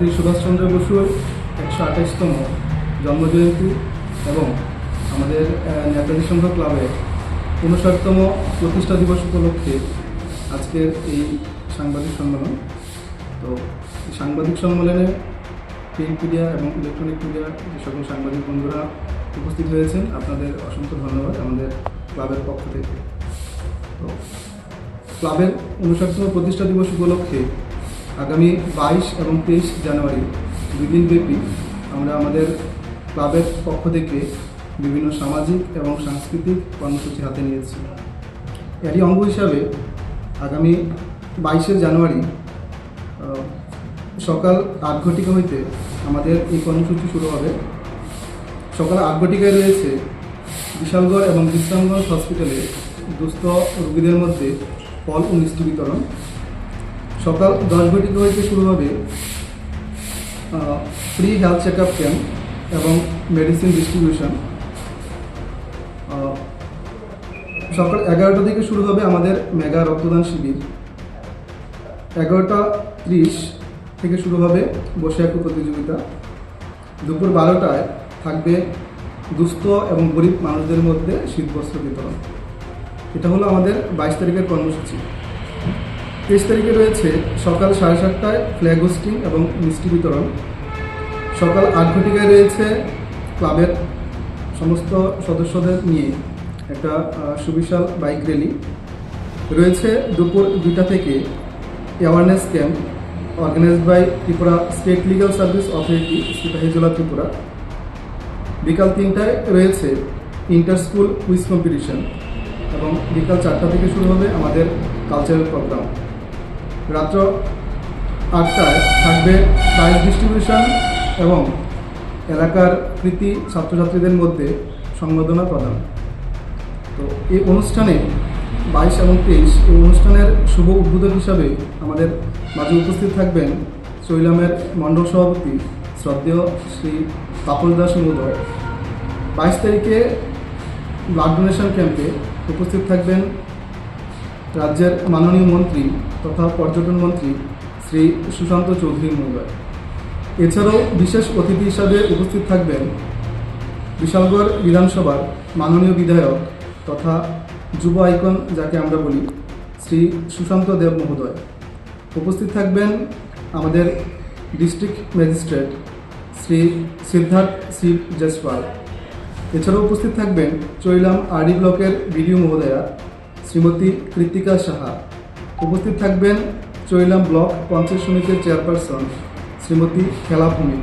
নেতাজি সুভাষচন্দ্র বসুর একশো আঠাশতম জন্মজয়ন্তী এবং আমাদের নেতাজি সংঘ ক্লাবের ঊনষাটতম প্রতিষ্ঠা দিবস উপলক্ষে আজকের এই সাংবাদিক সম্মেলন। তো সাংবাদিক সম্মেলনে প্রিন্ট মিডিয়া এবং ইলেকট্রনিক মিডিয়া যে সকল সাংবাদিক বন্ধুরা উপস্থিত হয়েছেন আপনাদের অসংখ্য ধন্যবাদ আমাদের ক্লাবের পক্ষ থেকে। তো ক্লাবের ঊনষাটতম প্রতিষ্ঠা দিবস উপলক্ষে আগামী বাইশ এবং তেইশ জানুয়ারি দুই দিনব্যাপী আমরা আমাদের ক্লাবের পক্ষ থেকে বিভিন্ন সামাজিক এবং সাংস্কৃতিক কর্মসূচি হাতে নিয়েছি। এরই অঙ্গ হিসাবে আগামী বাইশে জানুয়ারি সকাল আট ঘটিকা হইতে আমাদের এই কর্মসূচি শুরু হবে। সকাল আট ঘটিকায় রয়েছে বিশালগড় এবং বিশ্রামগঞ্জ হসপিটালে দুস্থ রোগীদের মধ্যে ফল ও মিষ্টি বিতরণ। সকাল দশ ঘটিকা হইতে শুরু হবে free health check up camp এবং মেডিসিন ডিস্ট্রিবিউশন সকাল এগারোটা থেকে শুরু হবে আমাদের মেগা রক্তদান শিবির। এগারোটা ত্রিশ থেকে শুরু হবে বসে আঁকু প্রতিযোগিতা। দুপুর বারোটায় থাকবে দুস্থ এবং গরিব মানুষদের মধ্যে শীতবস্ত্র বিতরণ। এটা হলো আমাদের বাইশ তারিখের কর্মসূচি। তেইশ তারিখে রয়েছে সকাল সাড়ে সাতটায় ফ্ল্যাগ হোস্টিং এবং মিষ্টি বিতরণ। সকাল আট ঘটিকায় রয়েছে ক্লাবের সমস্ত সদস্যদের নিয়ে একটা সুবিশাল বাইক র্যালি। রয়েছে দুপুর দুইটা থেকে awareness camp organized by Tripura state legal service authority Sepahijala Tripura বিকাল তিনটায় রয়েছে ইন্টার স্কুল কুইজ কম্পিটিশন এবং বিকাল চারটা থেকে শুরু হবে আমাদের কালচারাল প্রোগ্রাম রাত্র আটটায় থাকবে প্রাইজ ডিস্ট্রিবিউশন এবং এলাকার কৃতি ছাত্রছাত্রীদের মধ্যে সংবর্ধনা প্রদান। তো এই অনুষ্ঠানে বাইশ এবং তেইশ এই অনুষ্ঠানের শুভ উদ্বোধক হিসাবে আমাদের মাঝে উপস্থিত থাকবেন চৈলামের মণ্ডল সভাপতি শ্রদ্ধেয় শ্রী তাপস দাস মহোদয়। বাইশ তারিখে ব্লাড ডোনেশন ক্যাম্পে উপস্থিত থাকবেন রাজ্যের মাননীয় মন্ত্রী তথা পর্যটন মন্ত্রী শ্রী সুশান্ত চৌধুরী মহোদয়। এছাড়াও বিশেষ অতিথি হিসাবে উপস্থিত থাকবেন বিশালগড় বিধানসভার মাননীয় বিধায়ক তথা যুব আইকন যাকে আমরা বলি, শ্রী সুশান্ত দেব মহোদয়। উপস্থিত থাকবেন আমাদের ডিস্ট্রিক্ট ম্যাজিস্ট্রেট শ্রী সিদ্ধার্থ শিব জয়সওয়াল এছাড়াও উপস্থিত থাকবেন চৈলাম আরডি ব্লকের বিডিও মহোদয়া শ্রীমতী কৃতিকা সাহা। উপস্থিত থাকবেন চৈলাম ব্লক পঞ্চায়েত সমিতির চেয়ারপারসন শ্রীমতী খেলা ভূমি